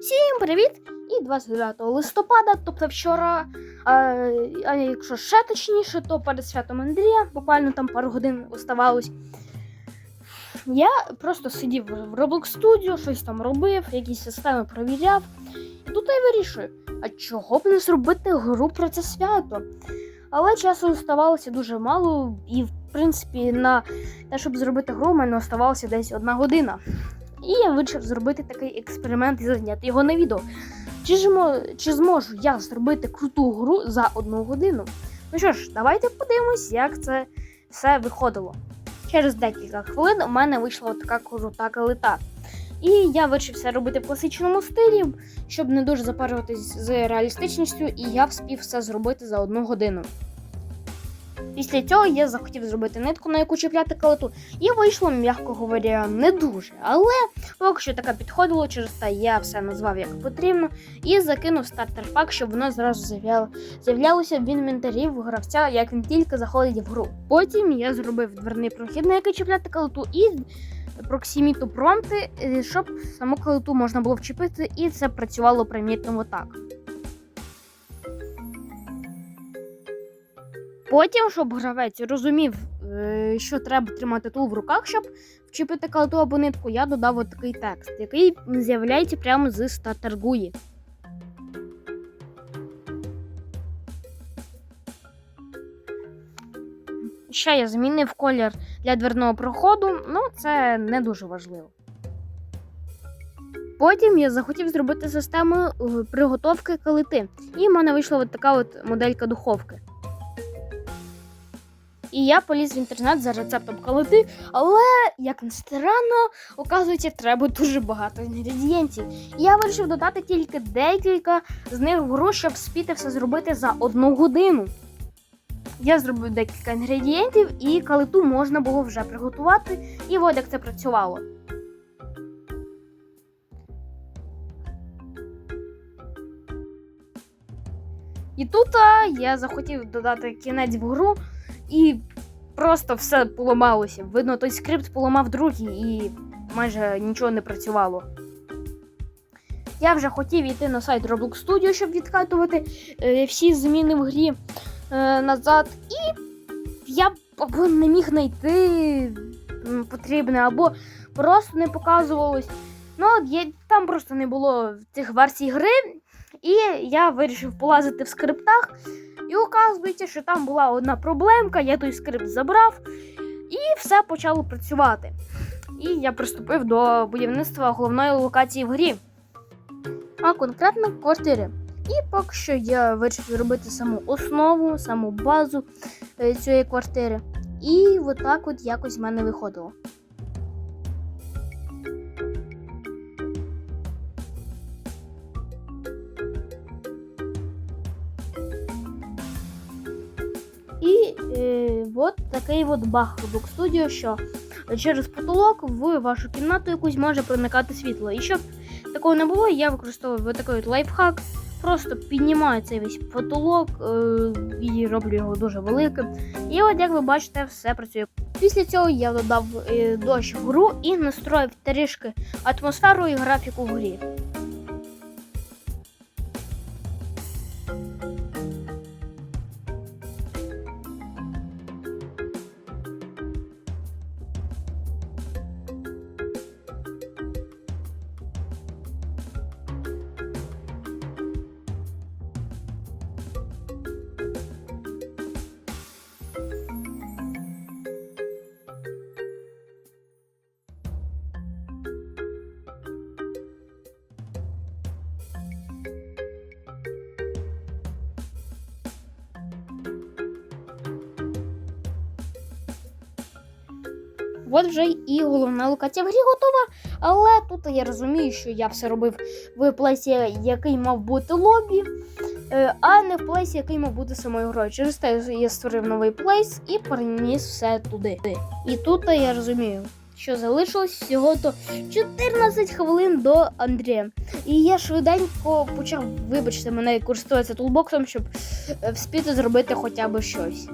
Всім привіт! І 29 листопада, тобто вчора, а, а якщо ще точніше, то перед святом Андрія, буквально там пару годин оставалось. Я просто сидів в Roblox Studio, щось там робив, якісь системи провіряв. І тут я вирішую, а чого б не зробити гру про це свято? Але часу оставалося дуже мало, і в принципі на те, щоб зробити гру, у мене оставалося десь одна година. І я вирішив зробити такий експеримент і зняти його на відео. Чи, ж чи зможу я зробити круту гру за одну годину? Ну що ж, давайте подивимось, як це все виходило. Через декілька хвилин у мене вийшла така крута калита. І я вирішив все робити в класичному стилі, щоб не дуже запарюватись з реалістичністю, і я вспів все зробити за одну годину. Після цього я захотів зробити нитку, на яку чіпляти калиту, і вийшло, м'яко говоря, не дуже. Але поки що таке підходило, через те я все назвав як потрібно і закинув стартер пак, щоб воно зразу з'являло- з'являлося в інвентарі в гравця, як він тільки заходить в гру. Потім я зробив дверний прохід, на який чіпляти калиту, і проксіміту промпти, е, щоб саму калиту можна було вчепити, і це працювало примітно отак. Потім, щоб гравець розумів, е, що треба тримати тул в руках, щоб вчепити калиту або нитку, я додав от такий текст, який з'являється прямо з статергуї. Ще я змінив колір для дверного проходу, ну це не дуже важливо. Потім я захотів зробити систему е, приготовки калити, і в мене вийшла от така от моделька духовки. І я поліз в інтернет за рецептом калити, але, як не странно, оказується, треба дуже багато інгредієнтів. І я вирішив додати тільки декілька з них в гру, щоб спіти все зробити за одну годину. Я зробив декілька інгредієнтів, і калиту можна було вже приготувати, і от як це працювало. І тут я захотів додати кінець в гру, і просто все поламалося. Видно, той скрипт поламав другий і майже нічого не працювало. Я вже хотів йти на сайт Roblox Studio, щоб відкатувати е, всі зміни в грі е, назад. І я або не міг знайти потрібне, або просто не показувалось. Ну, там просто не було цих версій гри. І я вирішив полазити в скриптах. І оказується, що там була одна проблемка, я той скрипт забрав, і все почало працювати. І я приступив до будівництва головної локації в грі, а конкретно квартири. І поки що я вирішив зробити саму основу, саму базу е, цієї квартири. І отак от якось в мене виходило. От такий от баг Roblox Studio, що через потолок в вашу кімнату якусь може проникати світло. І щоб такого не було, я використовую такий от лайфхак. Просто піднімаю цей весь потолок е, і роблю його дуже великим. І от як ви бачите, все працює. Після цього я додав е, дощ в гру і настроїв трішки атмосферу і графіку в грі. От вже і головна локація в грі готова. Але тут я розумію, що я все робив в плейсі, який мав бути лобі, е, а не в плейсі, який мав бути самою грою. Через те я створив новий плейс і переніс все туди. І тут я розумію, що залишилось всього то 14 хвилин до Андрія. І я швиденько почав, вибачте, мене користуватися тулбоксом, щоб е, вспіти зробити хоча б щось.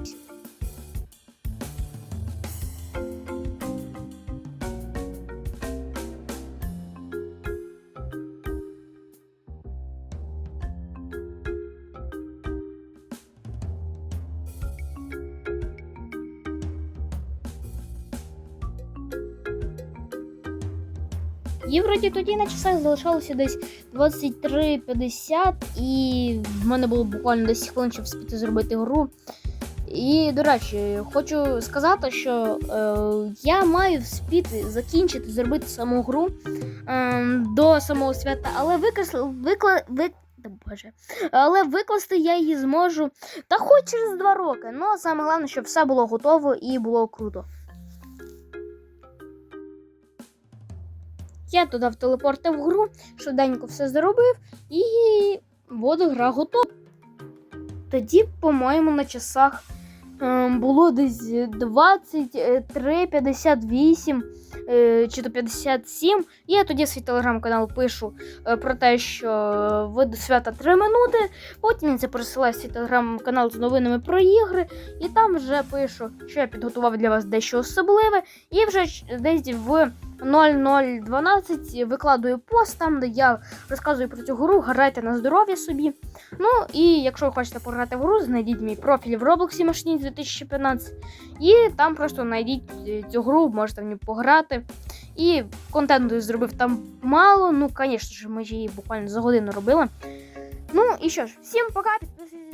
І вроді тоді на часах залишалося десь 23.50, і в мене було буквально 10 хвилин, щоб спіти зробити гру. І, до речі, хочу сказати, що е, я маю вспіти закінчити зробити саму гру е, до самого свята, але викресли, викла, вик, та боже, але викласти я її зможу та хоч через два роки. Ну, саме головне, щоб все було готово і було круто. Я додав телепорти в гру, швиденько все зробив, і буде гра готова. Тоді, по-моєму, на часах ем, було десь 23.58 е, чи то 57. Я тоді свій телеграм-канал пишу е, про те, що ви до свята 3 минути. Потім він це свій телеграм-канал з новинами про ігри. І там вже пишу, що я підготував для вас дещо особливе. І вже десь в 0012 викладую пост там, де я розказую про цю гру, грайте на здоров'я собі. Ну і якщо ви хочете пограти в гру, знайдіть мій профіль в Roblox Машині 2015. І там просто знайдіть е, цю гру, можете в ній пограти. І контенту зробив там мало. Ну, звісно ж, ми її буквально за годину робили. Ну і що ж, всім пока, підписуйтесь